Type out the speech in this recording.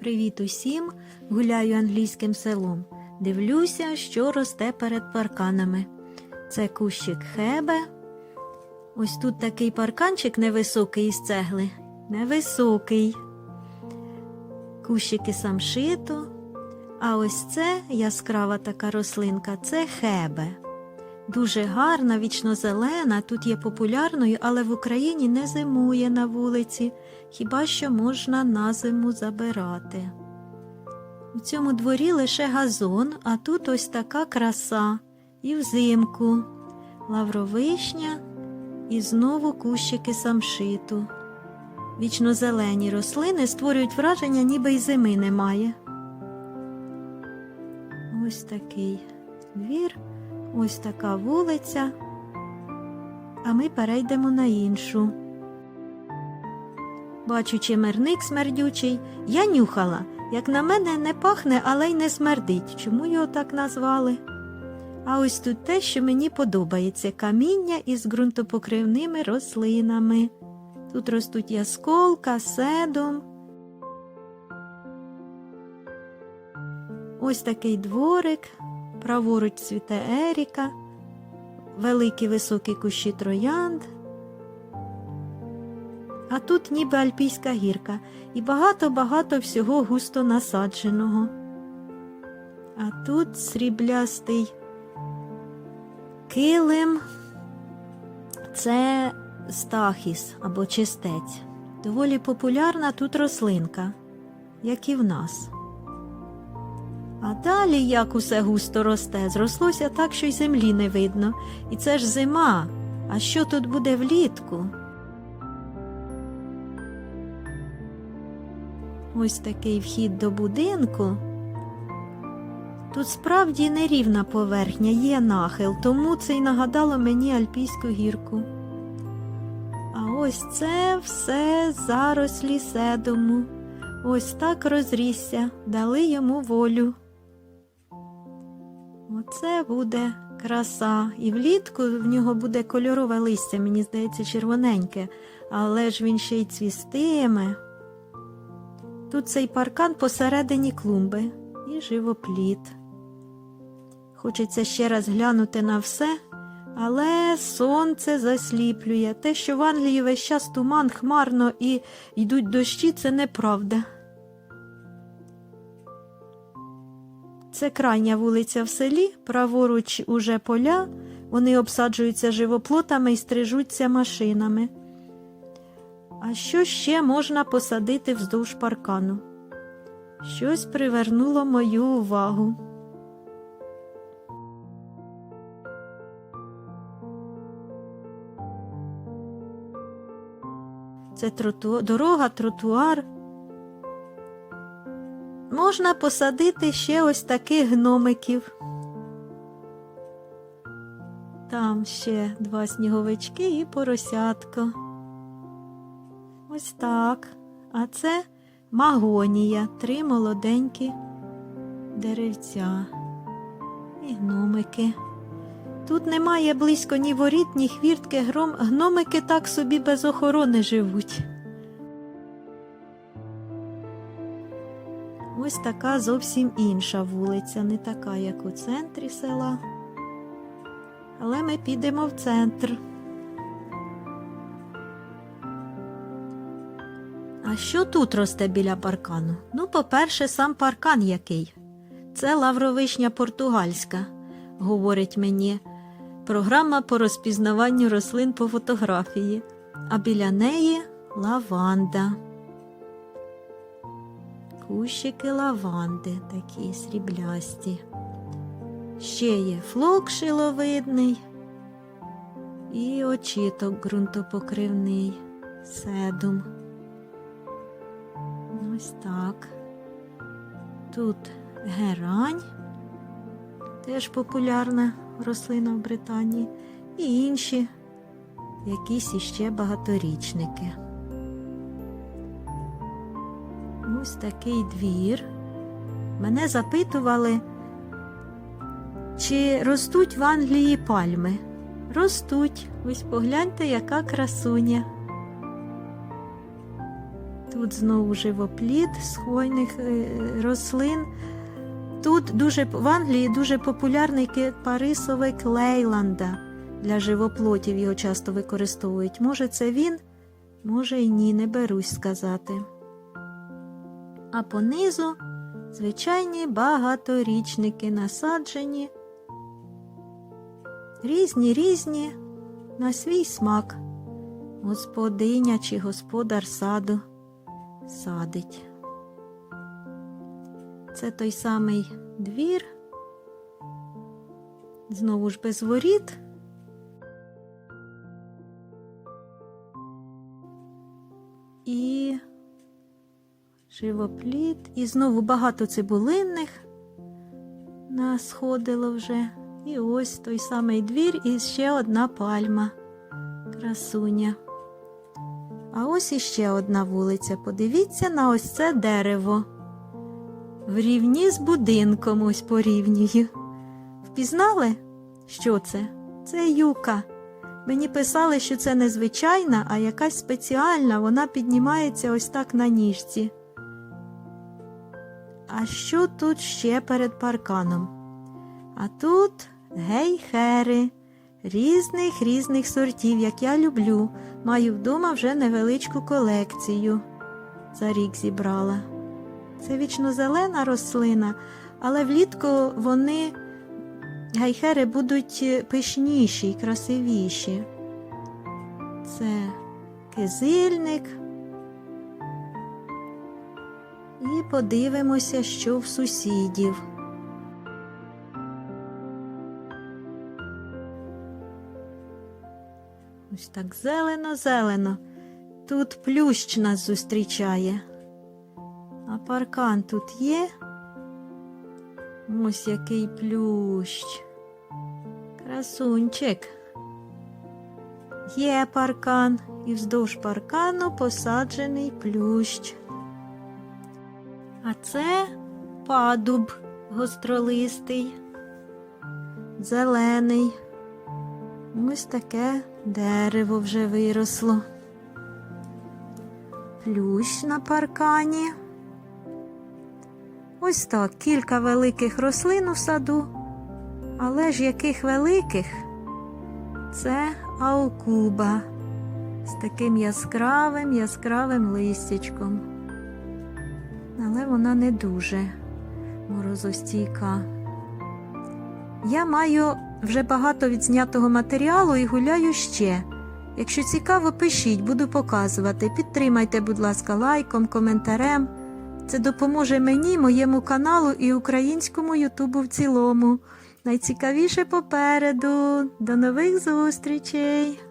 Привіт усім! Гуляю англійським селом. Дивлюся, що росте перед парканами. Це кущик хебе. Ось тут такий парканчик невисокий із цегли. Невисокий. Кущики самшиту. А ось це яскрава така рослинка це хебе. Дуже гарна, вічно-зелена, тут є популярною, але в Україні не зимує на вулиці, хіба що можна на зиму забирати. У цьому дворі лише газон, а тут ось така краса. І взимку лавровишня і знову кущики самшиту. Вічно-зелені рослини створюють враження, ніби й зими немає. Ось такий двір. Ось така вулиця, а ми перейдемо на іншу. Бачу чимерник смердючий, я нюхала. Як на мене, не пахне, але й не смердить. Чому його так назвали? А ось тут те, що мені подобається каміння із ґрунтопокривними рослинами. Тут ростуть ясколка, седом. Ось такий дворик. Праворуч цвіте Еріка, великі високі кущі троянд. А тут ніби альпійська гірка і багато-багато всього густо насадженого. А тут сріблястий килим це стахіс або чистець. Доволі популярна тут рослинка, як і в нас. А далі як усе густо росте, зрослося так, що й землі не видно. І це ж зима. А що тут буде влітку? Ось такий вхід до будинку. Тут справді нерівна поверхня, є нахил, тому це й нагадало мені Альпійську гірку. А ось це все зарослі седому. Ось так розрісся, дали йому волю. Оце буде краса. І влітку в нього буде кольорове листя, мені здається, червоненьке, але ж він ще й цвістиме. Тут цей паркан посередині клумби і живопліт. Хочеться ще раз глянути на все, але сонце засліплює. Те, що в Англії весь час туман хмарно і йдуть дощі, це неправда. Це крайня вулиця в селі, праворуч уже поля, вони обсаджуються живоплотами і стрижуться машинами. А що ще можна посадити вздовж паркану? Щось привернуло мою увагу. Це троту... дорога, тротуар. Можна посадити ще ось таких гномиків. Там ще два сніговички і поросятко. Ось так. А це магонія, три молоденькі деревця і гномики. Тут немає близько ні воріт, ні хвіртки, гром... гномики так собі без охорони живуть. Ось така зовсім інша вулиця, не така, як у центрі села. Але ми підемо в центр. А що тут росте біля паркану? Ну, по-перше, сам паркан який. Це лавровишня португальська, говорить мені. Програма по розпізнаванню рослин по фотографії, а біля неї лаванда. Кущики лаванди такі сріблясті. Ще є флок шиловидний і очіток ґрунтопокривний, седум. Ось так. Тут герань, теж популярна рослина в Британії, і інші якісь іще багаторічники. Ось такий двір. Мене запитували, чи ростуть в Англії пальми. Ростуть. Ось погляньте, яка красуня. Тут знову живоплід з хвойних е, рослин. Тут дуже в Англії дуже популярний кипарисовик Лейланда. Для живоплотів його часто використовують. Може, це він, може і ні, не берусь сказати. А понизу звичайні багаторічники насаджені. Різні різні на свій смак. Господиня чи господар саду садить. Це той самий двір. Знову ж без воріт. Живопліт. І знову багато цибулинних насходило вже. І ось той самий двір і ще одна пальма. Красуня. А ось іще одна вулиця. Подивіться на ось це дерево. В рівні з будинком ось порівнюю. Впізнали, що це? Це юка. Мені писали, що це не звичайна, а якась спеціальна, вона піднімається ось так на ніжці. А що тут ще перед парканом? А тут гейхери різних різних сортів, як я люблю. Маю вдома вже невеличку колекцію. За рік зібрала. Це вічнозелена рослина, але влітку вони гайхери будуть пишніші і красивіші. Це кизильник. І подивимося, що в сусідів. Ось так зелено-зелено. Тут плющ нас зустрічає. А паркан тут є. Ось який плющ. Красунчик. Є паркан, і вздовж паркану посаджений плющ. А це падуб гостролистий, зелений. Ось таке дерево вже виросло. Плющ на паркані. Ось так кілька великих рослин у саду, але ж яких великих? Це аукуба з таким яскравим яскравим листячком. Але вона не дуже морозостійка. Я маю вже багато відзнятого матеріалу і гуляю ще. Якщо цікаво, пишіть, буду показувати. Підтримайте, будь ласка, лайком, коментарем. Це допоможе мені, моєму каналу і українському Ютубу в цілому. Найцікавіше попереду. До нових зустрічей!